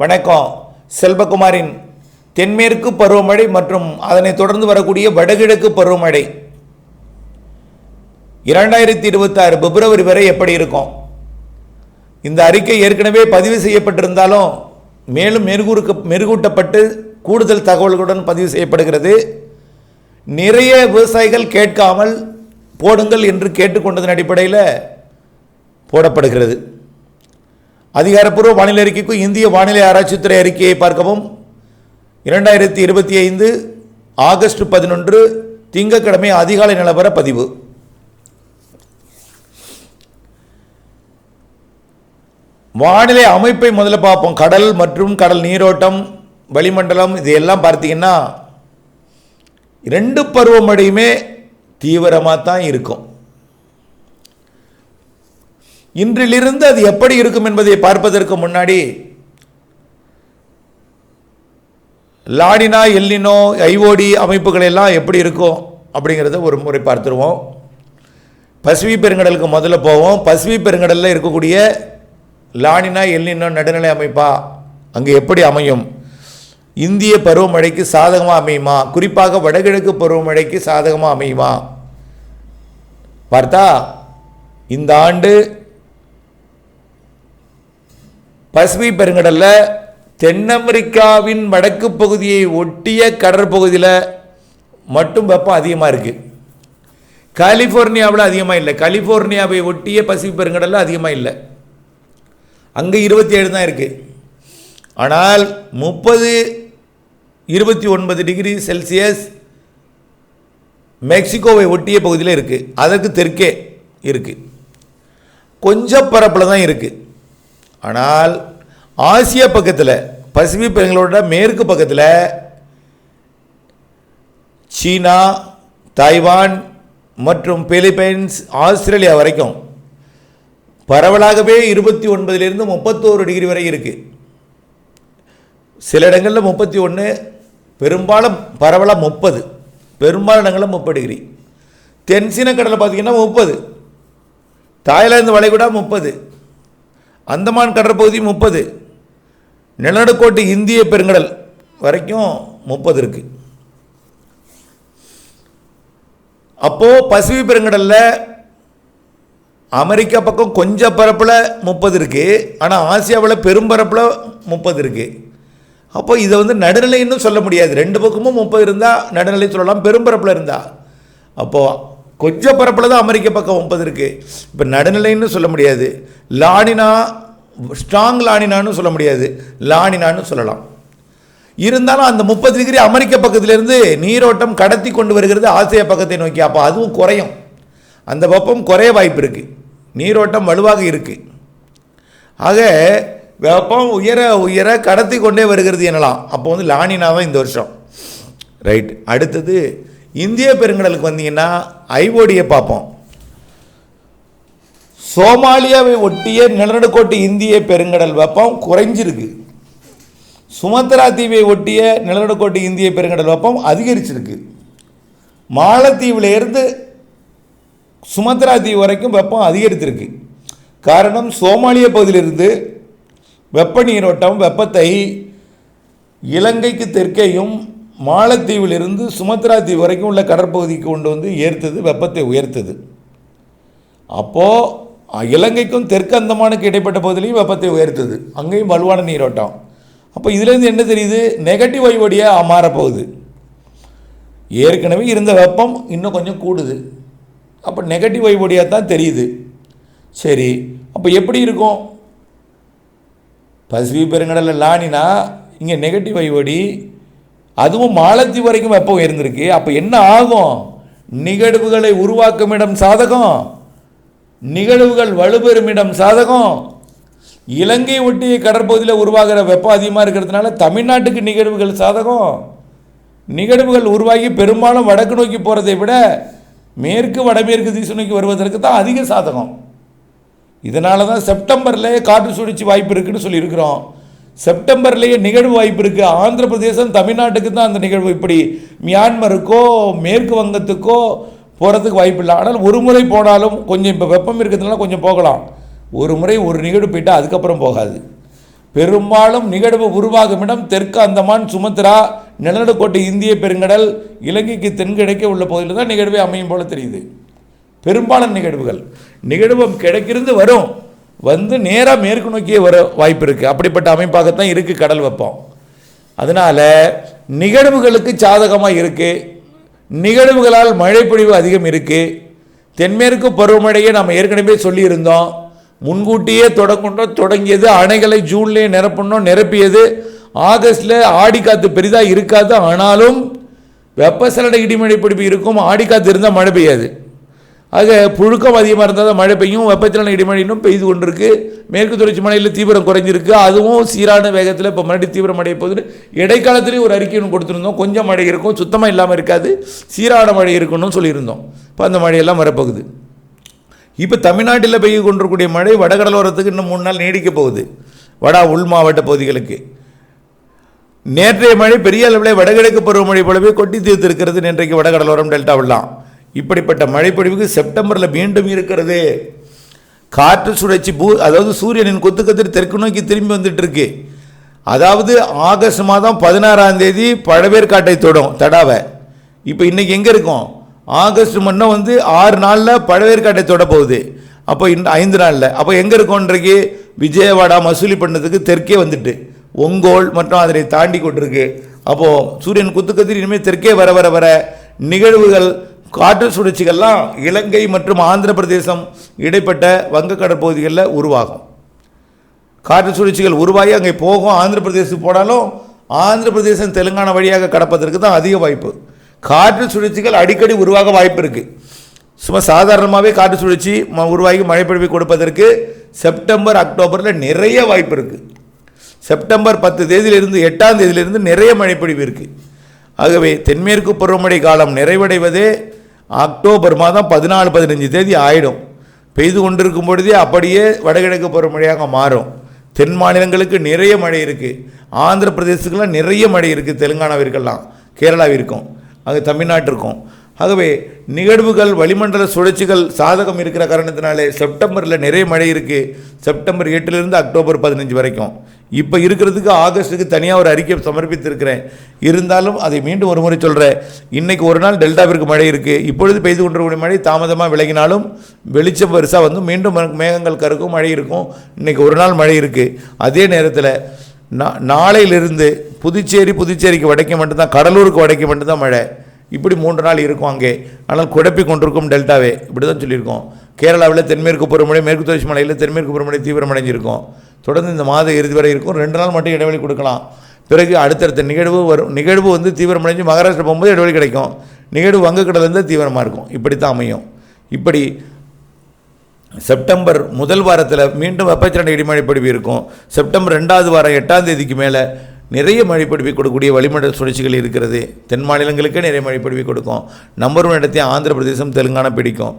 வணக்கம். செல்வகுமாரின் தென்மேற்கு பருவமழை மற்றும் அதனை தொடர்ந்து வரக்கூடிய வடகிழக்கு பருவமழை. இரண்டாயிரத்தி இருபத்தாறு பிப்ரவரி வரை எப்படி இருக்கும்? இந்த அறிக்கை ஏற்கனவே பதிவு செய்யப்பட்டிருந்தாலும் மேலும் மெருகூறுக்க மெருகூட்டப்பட்டு கூடுதல் தகவல்களுடன் பதிவு செய்யப்படுகிறது. நிறைய விவசாயிகள் கேட்காமல் போடுங்கள் என்று கேட்டுக்கொண்டதன் அடிப்படையில் போடப்படுகிறது. அதிகாரப்பூர்வ வானிலை அறிக்கைக்கும் இந்திய வானிலை ஆராய்ச்சித்துறை அறிக்கையை பார்க்கவும். இரண்டாயிரத்தி இருபத்தி ஐந்து ஆகஸ்ட் பதினொன்று திங்கட்கிழமை அதிகாலை நிலவர பதிவு. வானிலை அமைப்பை முதல்ல பார்ப்போம். கடல் மற்றும் கடல் நீரோட்டம் வளிமண்டலம் இது எல்லாம் பார்த்தீங்கன்னா ரெண்டு பருவமழையுமே தீவிரமாக தான் இருக்கும். இன்றிலிருந்து அது எப்படி இருக்கும் என்பதை பார்ப்பதற்கு முன்னாடி லாடினா எல்லினோ ஐஓடி அமைப்புகள் எல்லாம் எப்படி இருக்கும் அப்படிங்கிறத ஒரு முறை பார்த்துருவோம். பசிபிக் பெருங்கடலுக்கு முதல்ல போவோம். பசிபிக் பெருங்கடலில் இருக்கக்கூடிய லானினா எல்லினோ நடுநிலை அமைப்பா? அங்கே எப்படி அமையும்? இந்திய பருவமழைக்கு சாதகமாக அமையுமா? குறிப்பாக வடகிழக்கு பருவமழைக்கு சாதகமாக அமையுமா? பார்த்தா இந்த ஆண்டு பசிபிக் பெருங்கடலில் தென் அமெரிக்காவின் வடக்கு பகுதியை ஒட்டிய கடற்பகுதியில் மட்டும் வெப்பம் அதிகமாக இருக்குது கலிஃபோர்னியாவில் அதிகமாக இல்லை. கலிஃபோர்னியாவை ஒட்டிய பசிபிக் பெருங்கடலில் அதிகமாக இல்லை. அங்கே இருபத்தி ஏழு தான் இருக்குது ஆனால் முப்பது இருபத்தி ஒன்பது டிகிரி செல்சியஸ் மெக்சிகோவை ஒட்டிய பகுதியில் இருக்குது அதற்கு தெற்கே இருக்குது கொஞ்சம் பரப்பில் தான் இருக்குது ஆனால் ஆசிய பக்கத்தில் பசிபிக் பெருங்களோட மேற்கு பக்கத்தில் சீனா தாய்வான் மற்றும் பிலிப்பைன்ஸ் ஆஸ்திரேலியா வரைக்கும் பரவலாகவே இருபத்தி ஒன்பதிலிருந்து முப்பத்தோரு டிகிரி வரை இருக்குது சில இடங்களில் முப்பத்தி ஒன்று பெரும்பாலும் பரவலாக முப்பது பெரும்பாலும் இடங்களில் முப்பது டிகிரி. தென்சீன கடலில் பார்த்தீங்கன்னா முப்பது தாய்லாந்து வளைகுடா முப்பது அந்தமான் கடற்பகுதி முப்பது. நிலநடுக்கோட்டு இந்திய பெருங்கடல் வரைக்கும் முப்பது இருக்குது அப்போது பசிபிக் பெருங்கடலில் அமெரிக்கா பக்கம் கொஞ்சம் பரப்பில் முப்பது இருக்குது ஆனால் ஆசியாவில் பெரும்பரப்பில் முப்பது இருக்குது அப்போ இதை வந்து நடுநிலைன்னு சொல்ல முடியாது. ரெண்டு பக்கமும் முப்பது இருந்தால் நடுநிலை சொல்லலாம். பெரும்பரப்பில் இருந்தால் அப்போது கொஞ்சம் பரப்பில் தான் அமெரிக்க பக்கம் முப்பது இருக்குது இப்போ நடுநிலைன்னு சொல்ல முடியாது. லானினா ஸ்ட்ராங் லானினான்னு சொல்ல முடியாது. லானினான்னு சொல்லலாம். இருந்தாலும் அந்த முப்பது டிகிரி அமெரிக்க பக்கத்திலிருந்து நீரோட்டம் கடத்தி கொண்டு வருகிறது ஆசியா பக்கத்தை நோக்கி. அப்போ அதுவும் குறையும். அந்த வெப்பம் குறைய வாய்ப்பு இருக்குது நீரோட்டம் வலுவாக இருக்குது ஆக வெப்பம் உயர உயர கடத்தி கொண்டே வருகிறது எனலாம். அப்போ வந்து லானினா தான் இந்த வருஷம். ரைட் அடுத்தது இந்திய பெருங்கடலுக்கு வந்தீங்கன்னா ஐஓடியை பார்ப்போம். சோமாலியாவை ஒட்டிய நிலநடுக்கோட்டு இந்திய பெருங்கடல் வெப்பம் குறைஞ்சிருக்கு. சுமத்ரா தீவை ஒட்டிய நிலநடுக்கோட்டு இந்திய பெருங்கடல் வெப்பம் அதிகரிச்சிருக்கு. மாலத்தீவிலேருந்து சுமத்ரா தீவு வரைக்கும் வெப்பம் அதிகரித்திருக்கு. காரணம் சோமாலிய பகுதியிலிருந்து வெப்ப நீரோட்டம் வெப்பத்தை இலங்கைக்கு தெற்கேயும் மாலத்தீவிலிருந்து சுமத்ரா தீவு வரைக்கும் உள்ள கடற்பகுதிக்கு கொண்டு வந்து ஏர்த்தது வெப்பத்தை உயர்த்தது. அப்போது இலங்கைக்கும் தெற்கு அந்தமானுக்கு இடைப்பட்ட பகுதியிலையும் வெப்பத்தை உயர்த்துது. அங்கேயும் வலுவான நீரோட்டம். அப்போ இதுலேருந்து என்ன தெரியுது? நெகட்டிவ் வைவடியாக மாறப்போகுது. ஏற்கனவே இருந்த வெப்பம் இன்னும் கொஞ்சம் கூடுது. அப்போ நெகட்டிவ் வைவடியாக தான் தெரியுது. சரி அப்போ எப்படி இருக்கும்? பசிபிக் பெருங்கடலில் லானினா இங்கே நெகட்டிவ் வைவடி அதுவும் மாலத்தீவு வரைக்கும் வெப்பம் உயர்ந்திருக்கு. அப்போ என்ன ஆகும்? நிகழ்வுகளை உருவாக்கும் இடம் சாதகம். நிகழ்வுகள் வலுப்பெறும் இடம் சாதகம். இலங்கை ஒட்டிய கடற்பகுதியில் உருவாகிற வெப்பம் அதிகமாக இருக்கிறதுனால தமிழ்நாட்டுக்கு நிகழ்வுகள் சாதகம். நிகழ்வுகள் உருவாகி பெரும்பாலும் வடக்கு நோக்கி போகிறதை விட மேற்கு வடமேற்கு திசை நோக்கி வருவதற்கு தான் அதிக சாதகம். இதனால தான் செப்டம்பர்லேயே காற்று சுழற்சி வாய்ப்பு இருக்குன்னு சொல்லியிருக்கிறோம். செப்டம்பர்லேயே நிகழ்வு வாய்ப்பு இருக்குது ஆந்திர பிரதேசம் தமிழ்நாட்டுக்கு தான் அந்த நிகழ்வு. இப்படி மியான்மருக்கோ மேற்கு வங்கத்துக்கோ போகிறதுக்கு வாய்ப்பு இல்லை. ஆனால் ஒரு முறை போனாலும் கொஞ்சம் இப்போ வெப்பம் இருக்கிறதுனால கொஞ்சம் போகலாம். ஒரு முறை ஒரு நிகழ்வு போயிட்டால் அதுக்கப்புறம் போகாது. பெரும்பாலும் நிகழ்வு உருவாகும் இடம் தெற்கு அந்தமான் சுமத்ரா நிலநடுக்கோட்டை இந்திய பெருங்கடல் இலங்கைக்கு தென்கிழக்கே உள்ள பகுதியில் தான் நிகழ்வே அமையும் போல தெரியுது. பெரும்பாலான நிகழ்வுகள். நிகழ்வு கிடைக்கிறது வரும். வந்து நேராக மேற்கு நோக்கியே வர வாய்ப்பு இருக்குது அப்படிப்பட்ட அமைப்பாகத்தான் இருக்குது கடல் வெப்பம். அதனால் நிகழ்வுகளுக்கு சாதகமாக இருக்குது நிகழ்வுகளால் மழைப்பொழிவு அதிகம் இருக்குது தென்மேற்கு பருவமழையை நாம் ஏற்கனவே சொல்லியிருந்தோம். முன்கூட்டியே தொடக்கணும் தொடங்கியது அணைகளை ஜூன்லேயே நிரப்பணும் நிரப்பியது. ஆகஸ்டில் ஆடிக்காற்று பெரிதாக இருக்காது ஆனாலும் வெப்பசலன இடிமழை பிடிப்பு இருக்கும் ஆடிக்காத்து இருந்தால் மழை பெய்யாது. ஆக புழுக்கம் அதிகமாக இருந்தால் தான் மழை பெய்யும். வெப்பத்திலான இடிமழையினும் இன்னும் பெய்து கொண்டிருக்கு. மேற்கு தொடர்ச்சி மலையில் தீவிரம் குறைஞ்சிருக்கு. அதுவும் சீரான வேகத்தில் இப்போ மறுபடியும் தீவிரம் அடைய போகுது இடைக்காலத்துலேயும் ஒரு அறிக்கை ஒன்று கொடுத்துருந்தோம். கொஞ்சம் மழை இருக்கும் சுத்தமாக இல்லாமல் இருக்காது. சீரான மழை இருக்கணும்னு சொல்லியிருந்தோம். இப்போ அந்த மழையெல்லாம் வரப்போகுது. இப்போ தமிழ்நாட்டில் பெய்து கொண்டிருக்கக்கூடிய மழை வடகடலோரத்துக்கு இன்னும் மூணு நாள் நீடிக்க போகுது. வடா உள் மாவட்ட பகுதிகளுக்கு. நேற்றைய மழை பெரிய அளவில் வடகிழக்கு பருவமழை போலவே கொட்டி தீர்த்திருக்கிறது. இன்றைக்கு வடகடலோரம் டெல்டாவெல்லாம். இப்படிப்பட்ட மழைப்பொழிவுக்கு செப்டம்பரில் மீண்டும் இருக்கிறது. காற்று சுழற்சி பூ அதாவது சூரியனின் கொத்து கத்திரி தெற்கு நோக்கி திரும்பி வந்துட்டுருக்கு. அதாவது ஆகஸ்ட் மாதம் பதினாறாம் தேதி பழவேற்காட்டை தொடும் தடாவை. இப்போ இன்றைக்கி எங்கே இருக்கும்? ஆகஸ்ட் மன்னம் வந்து ஆறு நாளில் பழவேற்காட்டை தொட போகுது அப்போ இன் ஐந்து நாளில். அப்போ எங்கே இருக்கோம் விஜயவாடா மசூலி பண்ணதுக்கு தெற்கே வந்துட்டு. ஒங்கோல் மற்றும் அதனை தாண்டி கொண்டிருக்கு. அப்போது சூரியன் குத்துக்கத்திரி இனிமேல் தெற்கே வர வர வர நிகழ்வுகள் காற்று சுழற்சிகள்லாம் இலங்கை மற்றும் ஆந்திர பிரதேசம் இடைப்பட்ட வங்கக்கடல் பகுதிகளில் உருவாகும். காற்று சுழற்சிகள் உருவாகி அங்கே போகும். ஆந்திர பிரதேசத்துக்கு போனாலும் ஆந்திர பிரதேசம் தெலுங்கானா வழியாக கடப்பதற்கு தான் அதிக வாய்ப்பு. காற்று சுழற்சிகள் அடிக்கடி உருவாக வாய்ப்பு இருக்குது சும்மா சாதாரணமாகவே காற்று சுழற்சி ம- உருவாகி மழைப்பொழிவை கொடுப்பதற்கு செப்டம்பர் அக்டோபரில் நிறைய வாய்ப்பு இருக்குது செப்டம்பர் பத்து தேதியிலிருந்து எட்டாம் தேதியிலிருந்து நிறைய மழைப்பொழிவு இருக்குது ஆகவே தென்மேற்கு பருவமழை காலம் நிறைவடைவதே அக்டோபர் மாதம் பதினாலு பதினஞ்சு தேதி ஆயிடும். பெய்து கொண்டிருக்கும் பொழுதே அப்படியே வடகிழக்கு பருவமழையாக மாறும். தென் மாநிலங்களுக்கு நிறைய மழை இருக்குது ஆந்திர பிரதேசத்துக்கெல்லாம் நிறைய மழை இருக்குது தெலுங்கானாவிற்கெல்லாம் கேரளாவிற்கும் அங்கே தமிழ்நாட்டிற்கும். ஆகவே நிகழ்வுகள் வளிமண்டல சுழற்சிகள் சாதகம் இருக்கிற காரணத்தினாலே செப்டம்பரில் நிறைய மழை இருக்குது செப்டம்பர் எட்டுலேருந்து அக்டோபர் பதினஞ்சு வரைக்கும். இப்போ இருக்கிறதுக்கு ஆகஸ்ட்டுக்கு தனியாக ஒரு அறிக்கை சமர்ப்பித்திருக்கிறேன். இருந்தாலும் அதை மீண்டும் ஒரு முறை சொல்கிறேன் இன்றைக்கு ஒரு நாள் டெல்டாவிற்கு மழை இருக்குது இப்பொழுது பெய்து கொண்டிருக்கக்கூடிய மழை தாமதமாக விலகினாலும் வெளிச்சம் பெருசாக வந்து மீண்டும் மேகங்கள் கருக்கும் மழை இருக்கும். இன்னைக்கு ஒரு நாள் மழை இருக்குது அதே நேரத்தில் நா நாளையிலிருந்து புதுச்சேரி புதுச்சேரிக்கு வடக்கே மட்டும்தான் கடலூருக்கு வடக்கே மட்டும்தான் மழை. இப்படி மூன்று நாள் இருக்கும் அங்கே. ஆனால் குழப்பி கொண்டிருக்கும் டெல்டாவே. இப்படி தான் சொல்லியிருக்கோம். கேரளாவில் தென்மேற்கு பருவமழை மேற்கு தொடர்ச்சி மலையில் தென்மேற்கு பருவமழை தீவிரமடைஞ்சிருக்கும். தொடர்ந்து இந்த மாத இறுதி வரை இருக்கும். ரெண்டு நாள் மட்டும் இடைவெளி கொடுக்கலாம். பிறகு அடுத்தடுத்த நிகழ்வு வரும். நிகழ்வு வந்து தீவிரமடைஞ்சு மகாராஷ்டிரா போகும்போது இடைவெளி கிடைக்கும். நிகழ்வு வங்கக்கடலேருந்து தீவிரமாக இருக்கும். இப்படி தான் அமையும். இப்படி செப்டம்பர் முதல் வாரத்தில் மீண்டும் வெப்பச்சலன இடிமழை பொழிவு இருக்கும். செப்டம்பர் ரெண்டாவது வாரம் எட்டாம் தேதிக்கு மேலே நிறைய மழைப்பொழிவை கொடுக்கக்கூடிய வளிமண்டல சுழற்சிகள் இருக்கிறது. தென் மாநிலங்களுக்கே நிறைய மழைப்பொழிவை கொடுக்கும். நம்பர் ஒன் இடத்தையும் ஆந்திர பிரதேசம் தெலுங்கானா பிடிக்கும்.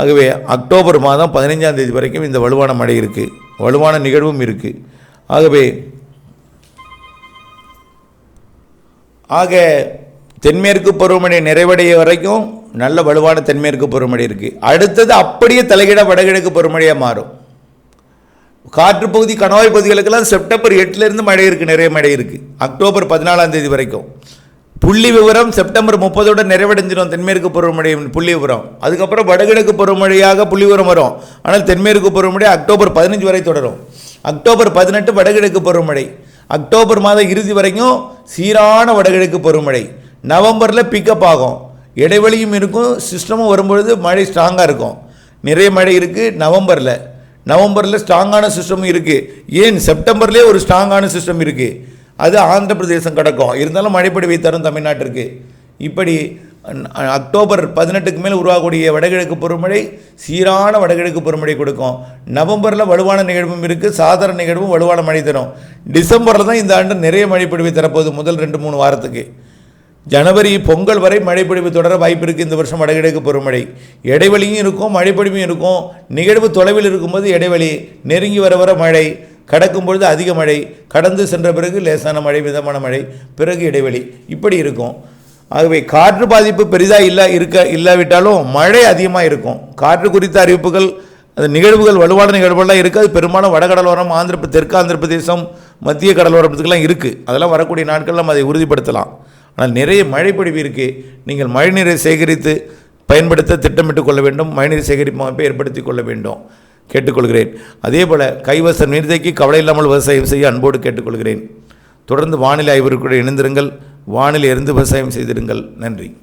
ஆகவே அக்டோபர் மாதம் பதினைஞ்சாம் தேதி வரைக்கும் இந்த வலுவான மழை இருக்குது வலுவான நிகழ்வும் இருக்குது ஆகவே ஆக தென்மேற்கு பருவமழை நிறைவடைய வரைக்கும் நல்ல வலுவான தென்மேற்கு பருவமழை இருக்குது அடுத்தது அப்படியே தலைகிட வடகிழக்கு பருவமழையாக மாறும். காற்று பகுதி கணவாய் பகுதிகளுக்கெல்லாம் செப்டம்பர் எட்டுலேருந்து மழை இருக்குது நிறைய மழை இருக்குது அக்டோபர் பதினாலாம் தேதி வரைக்கும். புள்ளி விவரம் செப்டம்பர் முப்பதோட நிறைவடைஞ்சிடும் தென்மேற்கு பருவமழை புள்ளி விவரம் அதுக்கப்புறம் வடகிழக்கு பருவமழையாக புள்ளி விவரம் வரும். ஆனால் தென்மேற்கு பருவமழை அக்டோபர் பதினஞ்சு வரை தொடரும். அக்டோபர் பதினெட்டு வடகிழக்கு பருவமழை. அக்டோபர் மாத இறுதி வரைக்கும் சீரான வடகிழக்கு பருவமழை. நவம்பரில் பிக்கப் ஆகும். இடைவெளியும் இருக்கும். சிஸ்டமும் வரும்பொழுது மழை ஸ்ட்ராங்காக இருக்கும். நிறைய மழை இருக்குது நவம்பரில். நவம்பரில் ஸ்ட்ராங்கான சிஸ்டமும் இருக்குது ஏன்? செப்டம்பர்லேயே ஒரு ஸ்ட்ராங்கான சிஸ்டம் இருக்குது அது ஆந்திர பிரதேசம் கிடக்கும். இருந்தாலும் மழைப்பொழிவை தரும் தமிழ்நாட்டிற்கு. இப்படி அக்டோபர் பதினெட்டுக்கு மேல் உருவாகக்கூடிய வடகிழக்கு பருவமழை சீரான வடகிழக்கு பருவமழை கொடுக்கும். நவம்பரில் வலுவான நிகழ்வும் இருக்குது சாதாரண நிகழ்வும் வலுவான மழை தரும். டிசம்பரில் தான் இந்த ஆண்டு நிறைய மழைப்பொழிவை தரப்போகுது முதல் ரெண்டு மூணு வாரத்துக்கு. ஜனவரி பொங்கல் வரை மழைப்பொழிவு தொடர வாய்ப்பு இருக்குது இந்த வருஷம் வடகிழக்கு பருவமழை. இடைவெளியும் இருக்கும் மழைப்பொழிவும் இருக்கும். நிகழ்வு தொலைவில் இருக்கும்போது இடைவெளி நெருங்கி வர வர மழை கடக்கும் பொழுது அதிக மழை கடந்து சென்ற பிறகு லேசான மழை மிதமான மழை பிறகு இடைவெளி. இப்படி இருக்கும். ஆகவே காற்று பாதிப்பு பெரிதாக இல்லை இருக்க இல்லாவிட்டாலும் மழை அதிகமாக இருக்கும். காற்று குறித்த அறிவிப்புகள் அது நிகழ்வுகள் வலுவான நிகழ்வுகள்லாம் இருக்குது அது பெரும்பாலும் வடகடலோரம் ஆந்திர தெற்கு ஆந்திர பிரதேசம் மத்திய கடலோரத்துக்கெல்லாம் இருக்குது அதெல்லாம் வரக்கூடிய நாட்கள் நம்ம அதை உறுதிப்படுத்தலாம். ஆனால் நிறைய மழைப்பொழிவு இருக்குது நீங்கள் மழைநீரை சேகரித்து பயன்படுத்த திட்டமிட்டு கொள்ள வேண்டும். மழைநீர் சேகரிப்பு அமைப்பை ஏற்படுத்தி கொள்ள வேண்டும். கேட்டுக்கொள்கிறேன். அதே போல் கைவசம் நீர்த்தேக்கி கவலை இல்லாமல் விவசாயம் செய்ய அன்போடு கேட்டுக்கொள்கிறேன். தொடர்ந்து வானிலை ஆய்வருக்குடன் இணைந்திருங்கள். வானிலை இருந்து விவசாயம் செய்திருங்கள். நன்றி.